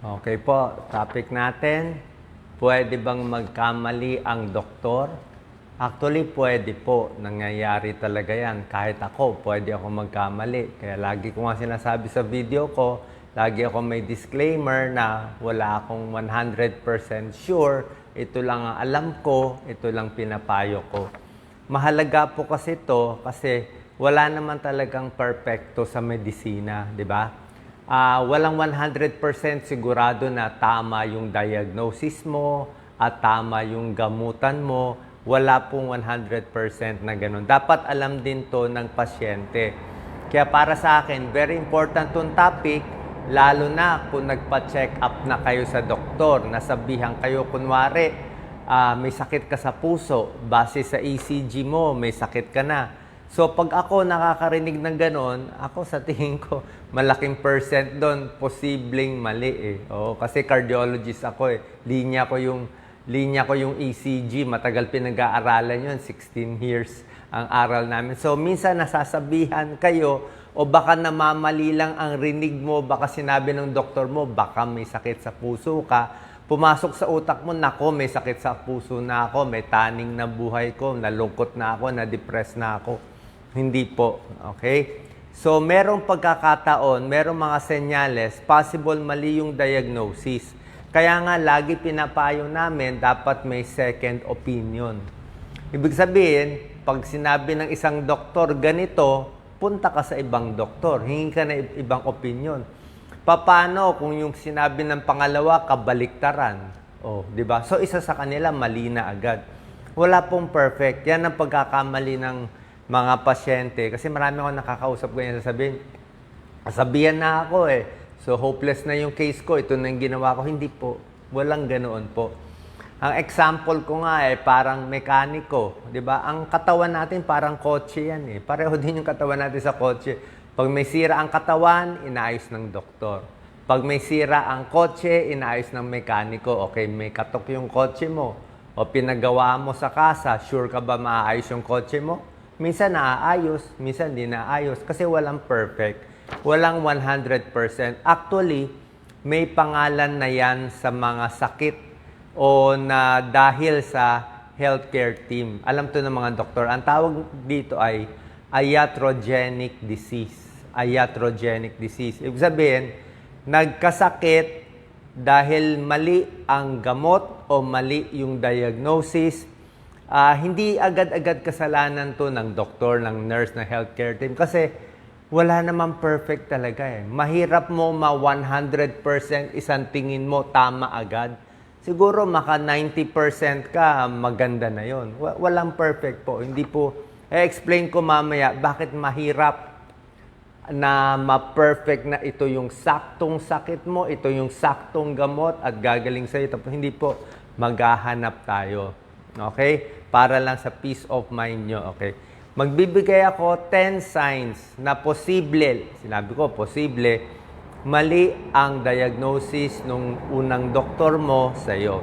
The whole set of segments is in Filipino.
Okay po, topic natin. Pwede bang magkamali ang doktor? Actually, pwede po. Nangyayari talaga yan. Kahit ako, pwede ako magkamali. Kaya lagi ko nga sinasabi sa video ko, lagi ako may disclaimer na wala akong 100% sure. Ito lang ang alam ko, ito lang pinapayo ko. Mahalaga po kasi to kasi wala naman talagang perfecto sa medisina, di ba? Ah, walang 100% sigurado na tama yung diagnosis mo at tama yung gamutan mo. Wala pong 100% na ganun. Dapat alam din to ng pasyente. Kaya para sa akin, very important tong topic, lalo na kung nagpa-check up na kayo sa doktor, nasabihan kayo kunwari, ah, may sakit ka sa puso, base sa ECG mo, may sakit ka na. So pag ako nakakarinig ng ganon, ako sa tingin ko, malaking percent doon, posibleng mali eh. Oo, kasi cardiologist ako eh. Linya ko yung, linya ko yung ECG, matagal pinag-aaralan yun, 16 years ang aral namin. So minsan nasasabihan kayo, o baka namamali lang ang rinig mo, baka sinabi ng doktor mo, baka may sakit sa puso ka, pumasok sa utak mo, nako, may sakit sa puso na ako, may taning na buhay ko, nalungkot na ako, na-depress na ako. Hindi po, okay? So, merong pagkakataon, merong mga senyales, possible mali yung diagnosis. Kaya nga, lagi pinapayo namin, dapat may second opinion. Ibig sabihin, pag sinabi ng isang doktor ganito, punta ka sa ibang doktor, hingi ka na ibang opinion. Paano kung yung sinabi ng pangalawa, kabaliktaran? Oh, di ba? So, isa sa kanila, mali na agad. Wala pong perfect. Yan ang pagkakamali ng mga pasyente. Kasi marami ako nakakausap ganyan sasabihin, sabihan na ako eh. So, hopeless na yung case ko. Ito na yung ginawa ko. Hindi po. Walang ganoon po. Ang example ko nga eh, parang mekaniko. Di ba? Ang katawan natin parang kotse yan eh. Pareho din yung katawan natin sa kotse. Pag may sira ang katawan, inaayos ng doktor. Pag may sira ang kotse, inaayos ng mekaniko. Okay, may katok yung kotse mo. O pinagawa mo sa kasa, sure ka ba maaayos yung kotse mo? Minsan naaayos, minsan di naayos. Kasi walang perfect. Walang 100%. Actually, may pangalan na yan sa mga sakit o na dahil sa healthcare team. Alam to ng mga doktor. Ang tawag dito ay iatrogenic disease. Iatrogenic disease. Ibig sabihin, nagkasakit dahil mali ang gamot o mali yung diagnosis. Ah, hindi agad-agad kasalanan to ng doktor, ng nurse, ng healthcare team. Kasi wala namang perfect talaga eh. Mahirap mo ma 100% isang tingin mo tama agad. Siguro maka 90% ka, maganda na yon. Wa- Walang perfect po. Hindi po, explain ko mamaya bakit mahirap na ma-perfect na ito yung saktong sakit mo, ito yung saktong gamot at gagaling sa'yo. Tapos hindi po, maghahanap tayo. Okay? Para lang sa peace of mind nyo. Okay? Magbibigay ako 10 signs na posible, sinabi ko, posible, mali ang diagnosis nung unang doktor mo sa'yo.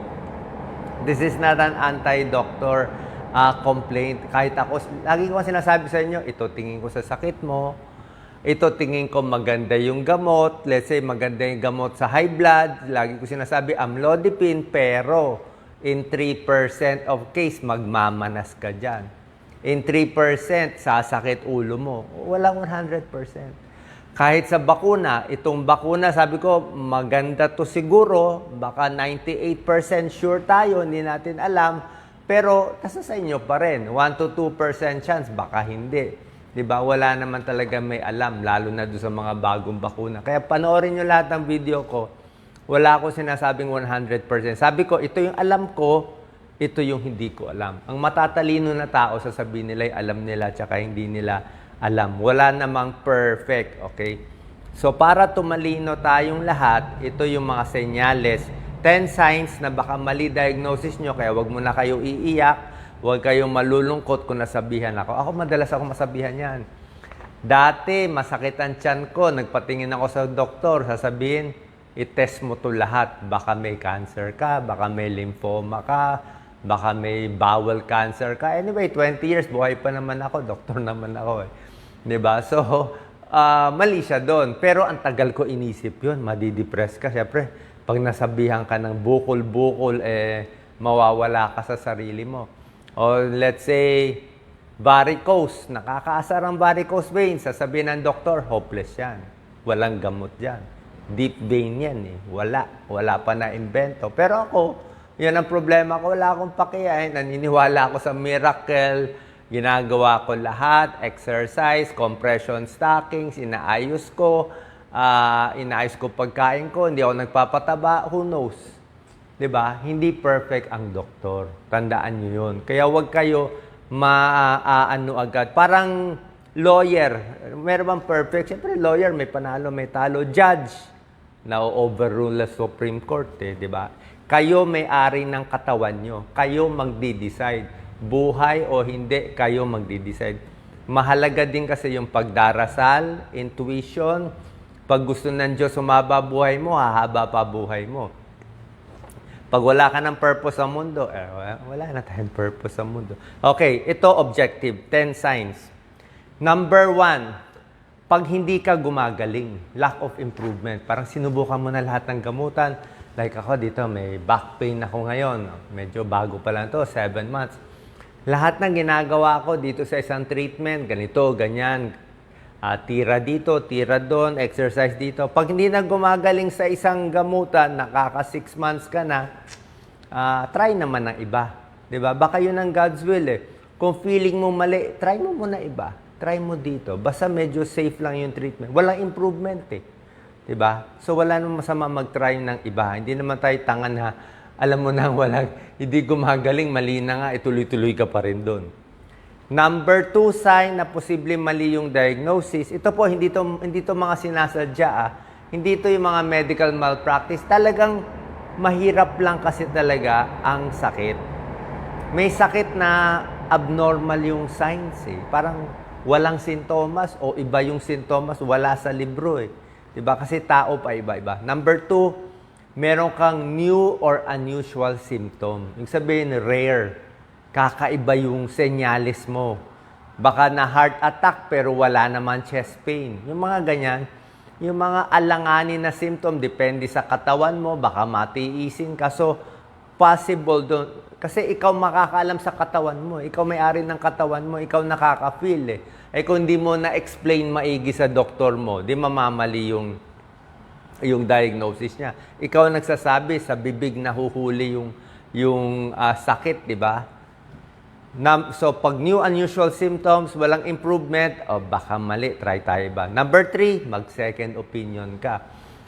This is not an anti-doctor uh, complaint. Kahit ako, lagi ko sinasabi sa inyo, ito tingin ko sa sakit mo, ito tingin ko maganda yung gamot, let's say maganda yung gamot sa high blood, lagi ko sinasabi amlodipine, pero in 3% of case, magmamanas ka dyan. In 3%, sasakit ulo mo. Walang 100%. Kahit sa bakuna, itong bakuna, sabi ko, maganda to siguro, baka 98% sure tayo, hindi natin alam, pero nasa sa inyo pa rin. 1 to 2% chance, baka hindi. 'Di ba? Wala naman talaga may alam, lalo na doon sa mga bagong bakuna. Kaya panoorin nyo lahat ng video ko. Wala ako sinasabing 100%. Sabi ko, ito yung alam ko, ito yung hindi ko alam. Ang matatalino na tao, sasabihin nila alam nila, tsaka hindi nila alam. Wala namang perfect, okay? So, para tumalino tayong lahat, ito yung mga senyales. 10 signs na baka mali diagnosis nyo, kaya wag mo na kayo iiyak, Huwag kayong malulungkot kung nasabihan ako. Ako madalas ako masabihan yan. Dati, masakit ang tiyan ko. Nagpatingin ako sa doktor. Sasabihin, i-test mo to lahat. Baka may cancer ka, baka may lymphoma ka, baka may bowel cancer ka. Anyway, 20 years, buhay pa naman ako. Doktor naman ako eh. ba? So, ah, mali siya doon. Pero ang tagal ko inisip yun. Madidepress ka. Siyempre, Pag nasabihan ka ng bukol-bukol, eh, mawawala ka sa sarili mo. O let's say, varicose, nakakaasar ang varicose vein, sasabihin ng doktor, hopeless yan. Walang gamot yan. Deep vein yan eh. Wala. Wala pa na invento. Pero ako, yan ang problema ko. Wala akong pakiyain. Naniniwala ako sa miracle. Ginagawa ko lahat. Exercise, compression stockings, inaayos ko. ah, inaayos ko pagkain ko. Hindi ako nagpapataba. Who knows? ba? Hindi perfect ang doktor. Tandaan niyo 'yun. Kaya wag kayo maaano agad. Parang lawyer, meron bang perfect? Siyempre lawyer, may panalo, may talo. Judge, na-overrule sa Supreme Court, eh, 'di ba? Kayo may-ari ng katawan nyo. Kayo magdi-decide. Buhay o hindi, kayo magdi-decide. Mahalaga din kasi yung pagdarasal, intuition. Pag gusto ng Diyos sumaba buhay mo, hahaba pa buhay mo. Pag wala ka ng purpose sa mundo, eh, wala- wala na tayong purpose sa mundo. Okay, ito objective, 10 signs. Number one, pag hindi ka gumagaling, lack of improvement. Parang sinubukan mo na lahat ng gamutan. Like ako dito, may back pain ako ngayon. Medyo bago pa lang to, 7 months. Lahat ng ginagawa ko dito sa isang treatment, ganito, ganyan, Ah, tira dito, tira doon, exercise dito. Pag hindi na gumagaling sa isang gamutan, nakaka 6 months ka na, ah, try naman ng iba. 'Di ba? Baka yun ang God's will eh. Kung feeling mo mali, try mo muna iba. Try mo dito. Basta medyo safe lang yung treatment. Walang improvement eh. ba? So wala namang masama mag-try ng iba. Hindi naman tayo tangan na alam mo na walang hindi gumagaling, mali na nga, ituloy-tuloy ka pa rin doon. Number two sign na posible mali yung diagnosis, ito po, hindi to, hindi to mga sinasadya ah. Hindi to yung mga medical malpractice. Talagang mahirap lang kasi talaga ang sakit. May sakit na abnormal yung signs eh. Parang walang sintomas o iba yung sintomas, wala sa libro eh. 'Di ba? Kasi tao pa iba-iba. Number two, meron kang new or unusual symptom. Yung sabihin, rare kakaiba yung senyalis mo. Baka na heart attack pero wala naman chest pain. Yung mga ganyan, yung mga alanganin na symptom, depende sa katawan mo, baka matiisin ka. So, possible doon. Kasi ikaw makakaalam sa katawan mo. Ikaw may-ari ng katawan mo. Ikaw nakaka-feel eh. Eh kung hindi mo na-explain maigi sa doktor mo, di mamamali yung yung diagnosis niya. Ikaw nagsasabi sa bibig na huhuli yung yung ah, sakit, di ba? Num- so, pag new unusual symptoms, walang improvement, o baka mali, try tayo ba. Number three, mag-second opinion ka.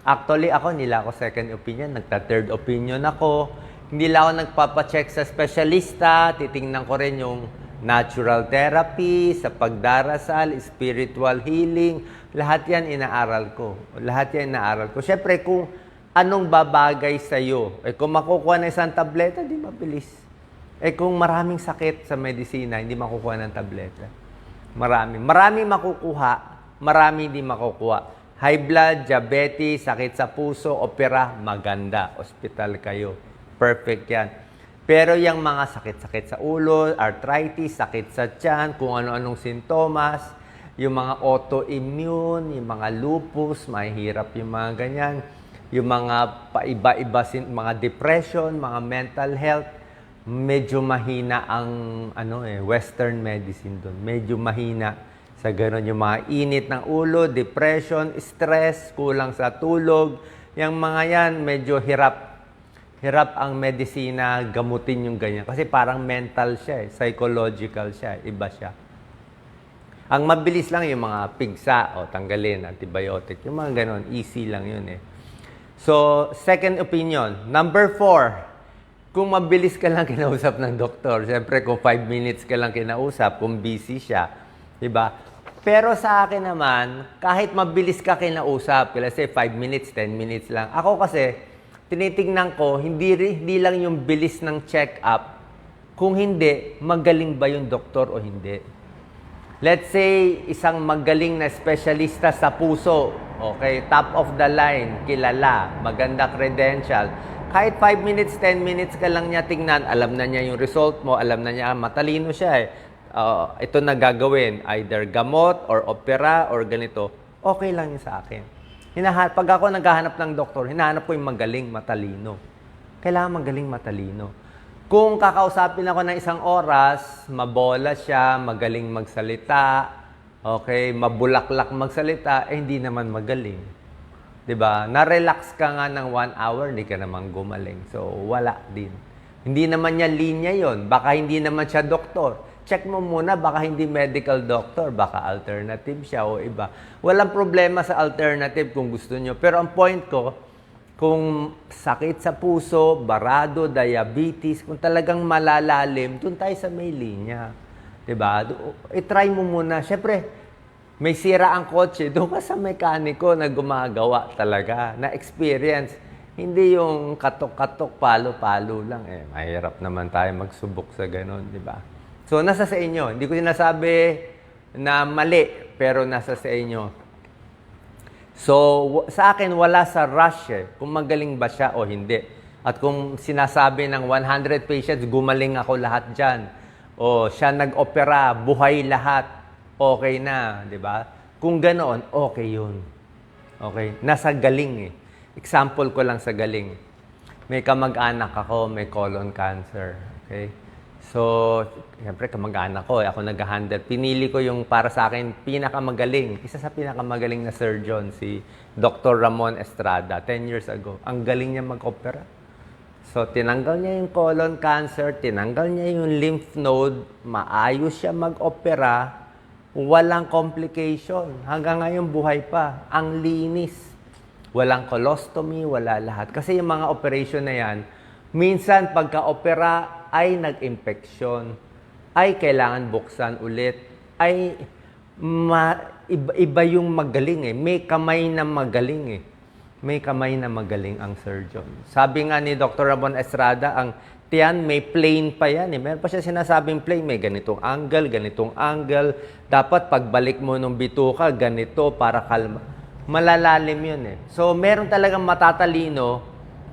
Actually, ako, nila ako second opinion, nagta-third opinion ako. Hindi lang ako nagpapacheck sa specialista, titingnan ko rin yung natural therapy, sa pagdarasal, spiritual healing, lahat yan inaaral ko. Lahat yan inaaral ko. Siyempre, kung anong babagay sa'yo, eh kung makukuha ng isang tableta, di mabilis. Eh kung maraming sakit sa medisina, hindi makukuha ng tableta. Marami. Marami makukuha, marami hindi makukuha. High blood, diabetes, sakit sa puso, opera, maganda. Hospital kayo. Perfect yan. Pero yung mga sakit-sakit sa ulo, arthritis, sakit sa tiyan, kung ano-anong sintomas, yung mga autoimmune, yung mga lupus, mahirap yung mga ganyan, yung mga paiba-iba, mga depression, mga mental health, medyo mahina ang ano eh western medicine doon. Medyo mahina sa ganun yung mga init ng ulo, depression, stress, kulang sa tulog. Yung mga yan medyo hirap hirap ang medisina gamutin yung ganyan kasi parang mental siya, eh, psychological siya, iba siya. Ang mabilis lang yung mga pigsa o tanggalin, antibiotic, yung mga ganon, easy lang yun eh. So, second opinion. Number four, kung mabilis ka lang kinausap ng doktor, siyempre kung 5 minutes ka lang kinausap, kung busy siya, di ba? Pero sa akin naman, kahit mabilis ka kinausap, say 5 minutes, 10 minutes lang. Ako kasi, tinitingnan ko, hindi, hindi lang yung bilis ng check-up, kung hindi, magaling ba yung doktor o hindi. Let's say, isang magaling na espesyalista sa puso, okay, top of the line, kilala, maganda credential. Kahit 5 minutes, 10 minutes ka lang niya tingnan, alam na niya yung result mo, alam na niya, ah, matalino siya eh. Ah, ito na gagawin, either gamot or opera or ganito, okay lang yun sa akin. Hinahanap, pag ako naghahanap ng doktor, hinahanap ko yung magaling, matalino. Kailangan magaling, matalino. Kung kakausapin ako ng isang oras, mabola siya, magaling magsalita, okay, mabulaklak magsalita, eh hindi naman magaling. ba? Na-relax ka nga ng one hour, hindi ka naman gumaling. So, wala din. Hindi naman niya linya yon. Baka hindi naman siya doktor. Check mo muna, baka hindi medical doctor, baka alternative siya o iba. Walang problema sa alternative kung gusto nyo. Pero ang point ko, kung sakit sa puso, barado, diabetes, kung talagang malalalim, dun tayo sa may linya. 'Di ba? Do- I-try mo muna. Siyempre, may sira ang kotse, doon ka sa mekaniko na gumagawa talaga, na experience. Hindi yung katok-katok, palo-palo lang. Eh, mahirap naman tayo magsubok sa ganun, di ba? So, nasa sa inyo. Hindi ko sinasabi na mali, pero nasa sa inyo. So, sa akin, wala sa rush eh, kung magaling ba siya o hindi. At kung sinasabi ng 100 patients, gumaling ako lahat dyan. O siya nag-opera, buhay lahat, okay na, di ba? Kung ganoon, okay yun. Okay? Nasa galing eh. Example ko lang sa galing. May kamag-anak ako, may colon cancer. Okay? So, siyempre kamag-anak ko, eh, ako nag-handle. Pinili ko yung para sa akin pinakamagaling. Isa sa pinakamagaling na surgeon, si Dr. Ramon Estrada, 10 years ago. Ang galing niya mag-opera. So, tinanggal niya yung colon cancer, tinanggal niya yung lymph node, maayos siya mag-opera, walang complication. Hanggang ngayon, buhay pa. Ang linis. Walang colostomy, wala lahat. Kasi yung mga operation na yan, minsan pagka-opera ay nag-infeksyon, ay kailangan buksan ulit, ay ma- iba, iba yung magaling eh. May kamay na magaling eh. May kamay na magaling ang surgeon. Sabi nga ni Dr. Ramon Estrada, ang tiyan may plane pa yan eh. Meron pa siya sinasabing plane, may ganitong angle, ganitong angle. Dapat pagbalik mo ng bituka, ganito para kalma. Malalalim yun eh. So meron talagang matatalino,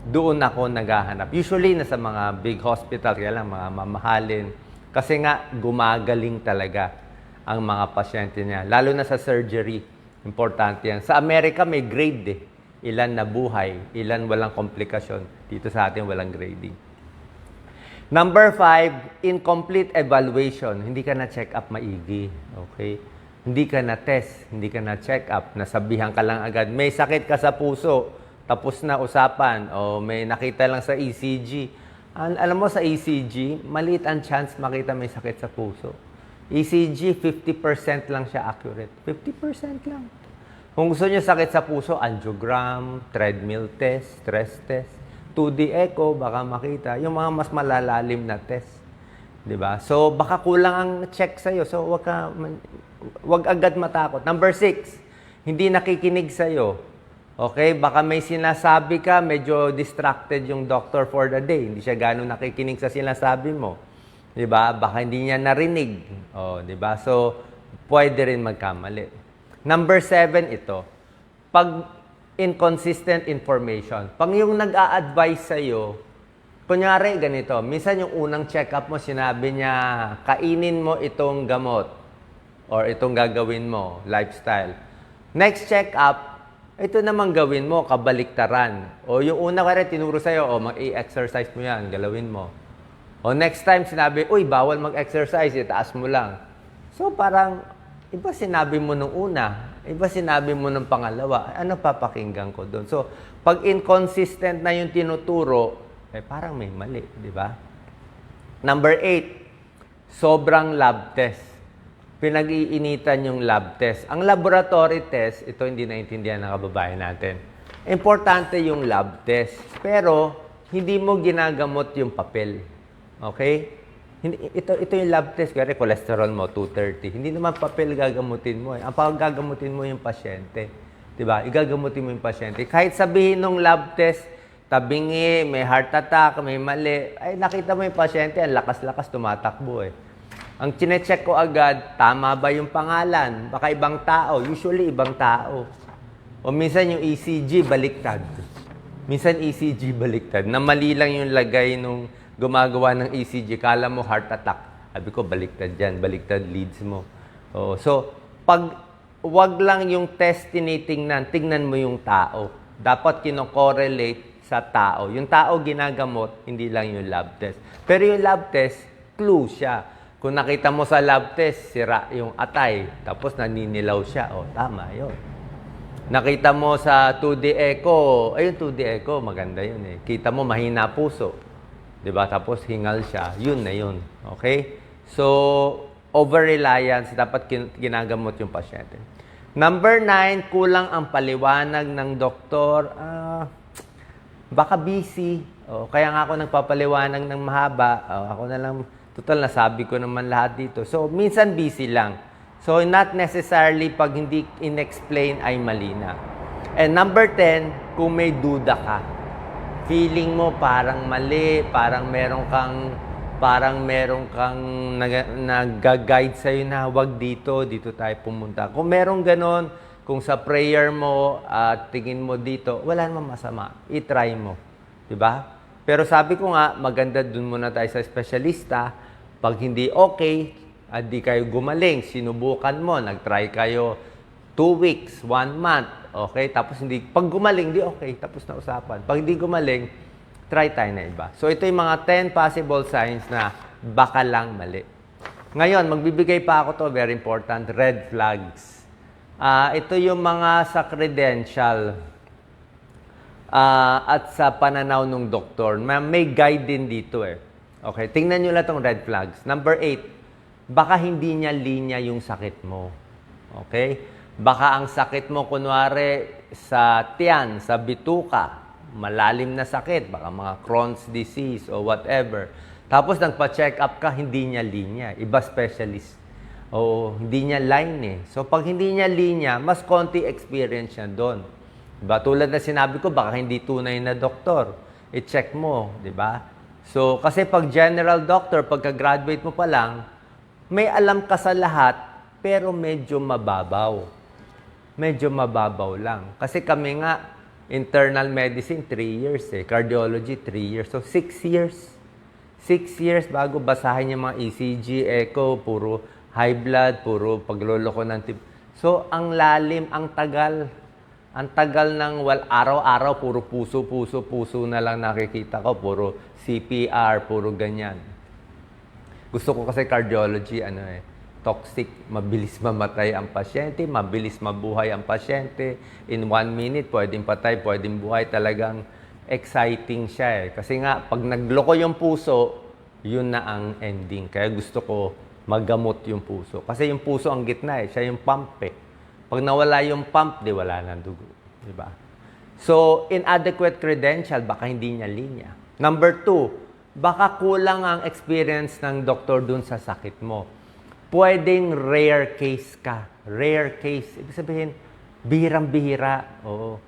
doon ako naghahanap. Usually, nasa mga big hospital, kaya lang mga mamahalin. Kasi nga, gumagaling talaga ang mga pasyente niya. Lalo na sa surgery, importante yan. Sa Amerika, may grade eh. Ilan na buhay, ilan walang komplikasyon. Dito sa atin, walang grading. Number five, incomplete evaluation. Hindi ka na-check up maigi. Okay? Hindi ka na-test, hindi ka na-check up. Nasabihan ka lang agad, may sakit ka sa puso, tapos na usapan, o may nakita lang sa ECG. Al- alam mo sa ECG, maliit ang chance makita may sakit sa puso. ECG, 50% lang siya accurate. 50% lang. Kung gusto niyo sakit sa puso, angiogram, treadmill test, stress test, 2D echo, baka makita. Yung mga mas malalalim na test. 'Di ba? So, baka kulang ang check sa'yo. So, wag, ka, wag agad matakot. Number six, hindi nakikinig sa'yo. Okay? Baka may sinasabi ka, medyo distracted yung doctor for the day. Hindi siya gano'ng nakikinig sa sinasabi mo. 'Di ba? Baka hindi niya narinig. Oh, 'di ba? So, pwede rin magkamali. Number seven, ito. Pag inconsistent information. Pag yung nag-a-advise sa'yo, kunyari ganito, minsan yung unang check-up mo, sinabi niya, kainin mo itong gamot or itong gagawin mo, lifestyle. Next check-up, ito naman gawin mo, kabaliktaran. O yung una kaya tinuro sa'yo, o mag-i-exercise mo yan, galawin mo. O next time sinabi, uy, bawal mag-exercise, itaas mo lang. So parang, iba sinabi mo nung una, iba sinabi mo nung pangalawa, ano papakinggan ko doon? So, pag inconsistent na yung tinuturo, eh parang may mali, di ba? Number eight, sobrang lab test. Pinag-iinitan yung lab test. Ang laboratory test, ito hindi naintindihan ng kababayan natin. Importante yung lab test. Pero, hindi mo ginagamot yung papel. Okay? Hindi, ito, ito yung lab test. Kaya cholesterol mo, 230. Hindi naman papel gagamutin mo. Eh. Ang paggagamutin mo yung pasyente. Diba? Igagamutin mo yung pasyente. Kahit sabihin ng lab test, tabingi, may heart attack, may mali, ay nakita mo yung pasyente, ang lakas-lakas tumatakbo eh. Ang chinecheck ko agad, tama ba yung pangalan? Baka ibang tao. Usually, ibang tao. O minsan yung ECG, baliktad. Minsan ECG, baliktad. Na mali lang yung lagay nung gumagawa ng ECG. Kala mo heart attack. Sabi ko, baliktad yan. Baliktad leads mo. O, so, pag wag lang yung test tinitingnan, tingnan mo yung tao. Dapat kino-correlate sa tao. Yung tao ginagamot, hindi lang yung lab test. Pero yung lab test, clue siya. Kung nakita mo sa lab test, sira yung atay, tapos naninilaw siya, o tama yun. Nakita mo sa 2D echo, ayun 2D echo, maganda yun eh. Kita mo mahina puso. 'Di ba? Tapos hingal siya. Yun na yun. Okay? So, over-reliance, dapat ginagamot yung pasyente. Number nine, kulang ang paliwanag ng doktor. Ah, baka busy. O, kaya nga ako nagpapaliwanag ng mahaba. O, ako na lang, total nasabi ko naman lahat dito. So, minsan busy lang. So, not necessarily pag hindi in-explain ay mali na. And number 10, kung may duda ka, feeling mo parang mali, parang meron kang parang meron kang nag- nag-guide sa'yo na wag dito, dito tayo pumunta. Kung meron ganon, kung sa prayer mo at tingin mo dito, wala namang masama. I-try mo. 'Di ba? Pero sabi ko nga, maganda dun muna tayo sa espesyalista. Pag hindi okay, at di kayo gumaling, sinubukan mo, nag-try kayo two weeks, one month, okay? Tapos hindi, pag gumaling, di okay, tapos na usapan. Pag hindi gumaling, try tayo na iba. So ito yung mga 10 possible signs na baka lang mali. Ngayon, magbibigay pa ako to, very important, red flags. Ah, ito yung mga sa credential ah, at sa pananaw ng doktor. May, guide din dito eh. Okay, tingnan nyo lang tong red flags. Number 8, baka hindi niya linya yung sakit mo. Okay? Baka ang sakit mo, kunwari, sa tiyan, sa bituka, malalim na sakit, baka mga Crohn's disease o whatever. Tapos nagpa-check up ka, hindi niya linya. Iba specialist. O hindi niya line eh. So pag hindi niya linya, mas konti experience siya doon. Diba? Tulad na sinabi ko, baka hindi tunay na doktor. I-check mo, di ba? So, kasi pag general doctor, pagka-graduate mo pa lang, may alam ka sa lahat, pero medyo mababaw. Medyo mababaw lang. Kasi kami nga, internal medicine, 3 years eh. Cardiology, 3 years. So, 6 years. 6 years bago basahin yung mga ECG, echo, puro high blood, puro pagloloko ng tip. So, ang lalim, ang tagal. Ang tagal ng well, araw-araw, puro puso, puso, puso na lang nakikita ko. Puro CPR, puro ganyan. Gusto ko kasi cardiology, ano eh, toxic, mabilis mamatay ang pasyente, mabilis mabuhay ang pasyente. In one minute, pwedeng patay, pwedeng buhay. Talagang exciting siya eh. Kasi nga, pag nagloko yung puso, yun na ang ending. Kaya gusto ko magamot yung puso. Kasi yung puso ang gitna eh, siya yung pump eh. Pag nawala yung pump, di wala na dugo. Di ba? So, inadequate credential, baka hindi niya linya. Number two, baka kulang ang experience ng doktor dun sa sakit mo. Pwedeng rare case ka. Rare case. Ibig sabihin, bihirang-bihira. Oo.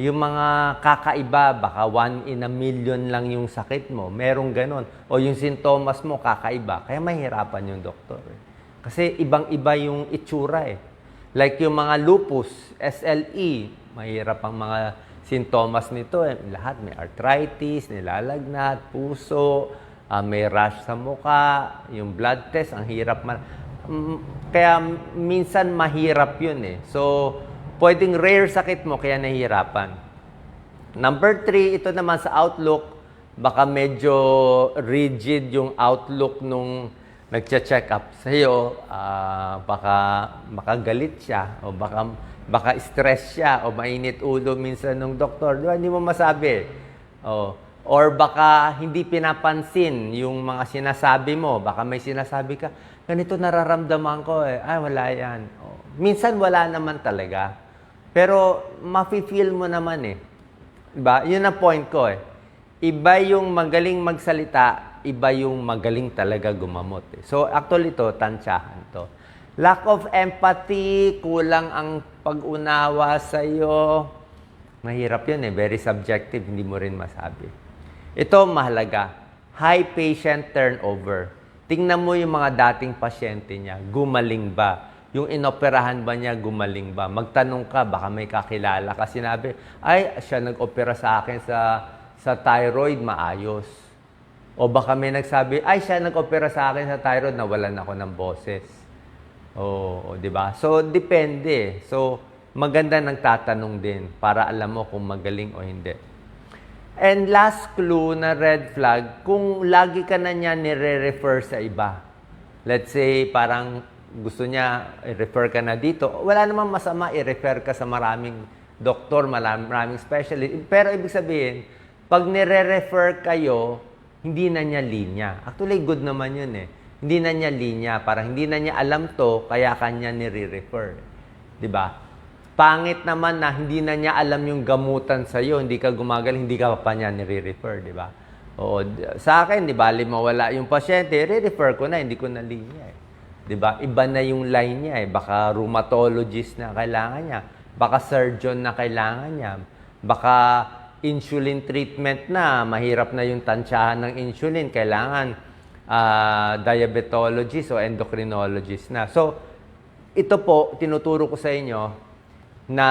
Yung mga kakaiba, baka one in a million lang yung sakit mo. Merong ganon. O yung sintomas mo, kakaiba. Kaya mahirapan yung doktor. eh. Kasi ibang-iba yung itsura eh. Like yung mga lupus, SLE, mahirap ang mga sintomas nito. Eh. Lahat may arthritis, nilalagnat, puso, ah, may rash sa muka, yung blood test, ang hirap man. Mm, Kaya minsan mahirap yun eh. So, pwedeng rare sakit mo kaya nahihirapan. Number three, ito naman sa outlook, baka medyo rigid yung outlook nung nagche-check up sa iyo, ah, baka makagalit siya o baka baka stress siya o mainit ulo minsan ng doktor, di ba? Hindi mo masabi. O, or baka hindi pinapansin yung mga sinasabi mo, baka may sinasabi ka, ganito nararamdaman ko eh, ay wala yan. O, minsan wala naman talaga. Pero mafe-feel mo naman eh. Diba? Yun ang point ko eh. Iba yung magaling magsalita, iba yung magaling talaga gumamot. Eh. So actually to, tansyahan to. Lack of empathy, kulang ang pag-unawa sa'yo. Mahirap yun eh, very subjective, hindi mo rin masabi. Ito mahalaga, high patient turnover. Tingnan mo yung mga dating pasyente niya, gumaling ba? Yung inoperahan ba niya, gumaling ba? Magtanong ka, baka may kakilala ka. Sinabi, ay, siya nag-opera sa akin sa, sa thyroid, maayos. O baka may nagsabi, ay, siya nag-opera sa akin sa thyroid, nawalan ako ng boses. Oo, 'di ba? So depende. So maganda nang tatanong din para alam mo kung magaling o hindi. And last clue na red flag, kung lagi ka na niya nire-refer sa iba. Let's say parang gusto niya i-refer ka na dito, wala namang masama i-refer ka sa maraming doktor, maraming specialist. Pero ibig sabihin, pag nire-refer kayo, hindi na niya linya. Actually, good naman yun eh. Hindi na niya linya. Parang hindi na niya alam to, kaya kanya nire-refer. Di ba? Pangit naman na hindi na niya alam yung gamutan sa iyo, hindi ka gumagaling, hindi ka pa niya nire-refer, di ba? Oo, sa akin, di ba, mawala yung pasyente, re-refer ko na, hindi ko na linya eh. Di ba? Iba na yung line niya eh. Baka rheumatologist na kailangan niya. Baka surgeon na kailangan niya. Baka insulin treatment na, mahirap na yung tansyahan ng insulin, kailangan ah, diabetologist o endocrinologist na. So, ito po, tinuturo ko sa inyo na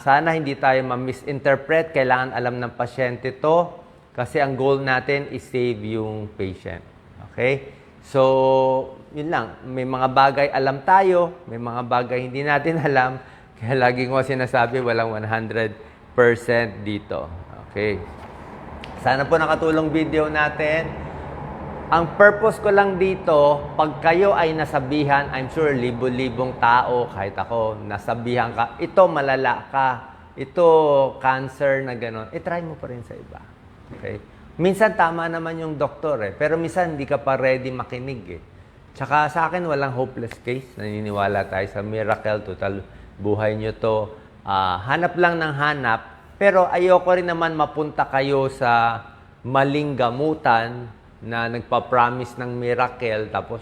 sana hindi tayo ma-misinterpret. Kailangan alam ng pasyente to kasi ang goal natin is save yung patient. Okay? So, yun lang. May mga bagay alam tayo, may mga bagay hindi natin alam. Kaya lagi ko sinasabi, walang 100% dito. Okay? Sana po nakatulong video natin. Ang purpose ko lang dito, pag kayo ay nasabihan, I'm sure libo-libong tao, kahit ako, nasabihan ka, ito malala ka, ito cancer na gano'n, eh try mo pa rin sa iba. Okay? Minsan tama naman yung doktor eh, pero minsan hindi ka pa ready makinig eh. Tsaka sa akin walang hopeless case, naniniwala tayo sa miracle, total buhay nyo to. Ah, hanap lang ng hanap, pero ayoko rin naman mapunta kayo sa maling gamutan na nagpa-promise ng miracle tapos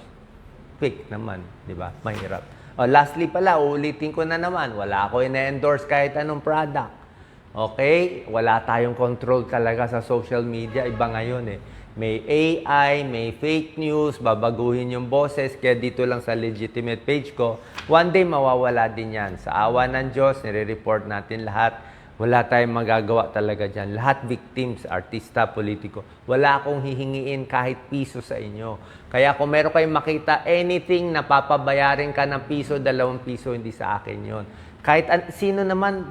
fake naman, di ba? Mahirap. Oh, lastly pala, uulitin ko na naman, wala ako ina-endorse kahit anong product. Okay? Wala tayong control talaga sa social media. Iba ngayon eh. May AI, may fake news, babaguhin yung boses. Kaya dito lang sa legitimate page ko, one day mawawala din yan. Sa awa ng Diyos, nire-report natin lahat. Wala tayong magagawa talaga dyan. Lahat victims, artista, politiko. Wala akong hihingiin kahit piso sa inyo. Kaya kung meron kayong makita anything na papabayarin ka ng piso, dalawang piso, hindi sa akin yon. Kahit sino naman,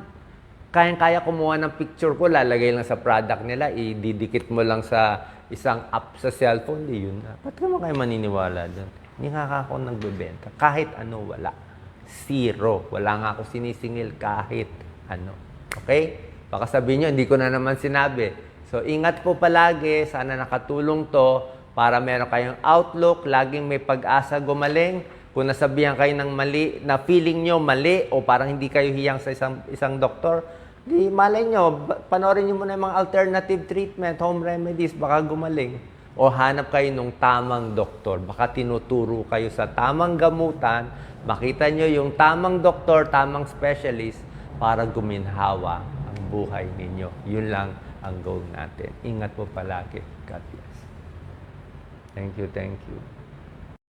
kayang-kaya kumuha ng picture ko, lalagay lang sa product nila, ididikit mo lang sa isang app sa cellphone, di yun na. Ba't naman kayo maniniwala doon? Hindi nga ako nagbebenta. Kahit ano, wala. Zero. Wala nga ako sinisingil kahit ano. Okay? Baka sabihin nyo, hindi ko na naman sinabi. So, ingat po palagi. Sana nakatulong to para meron kayong outlook. Laging may pag-asa gumaling. Kung nasabihan kayo ng mali, na feeling nyo mali o parang hindi kayo hiyang sa isang, isang doktor, di malay nyo, panoorin nyo muna yung mga alternative treatment, home remedies, baka gumaling. O hanap kayo ng tamang doktor. Baka tinuturo kayo sa tamang gamutan, makita nyo yung tamang doktor, tamang specialist para guminhawa ang buhay ninyo. Yun lang ang goal natin. Ingat po palagi. God bless. Thank you, thank you.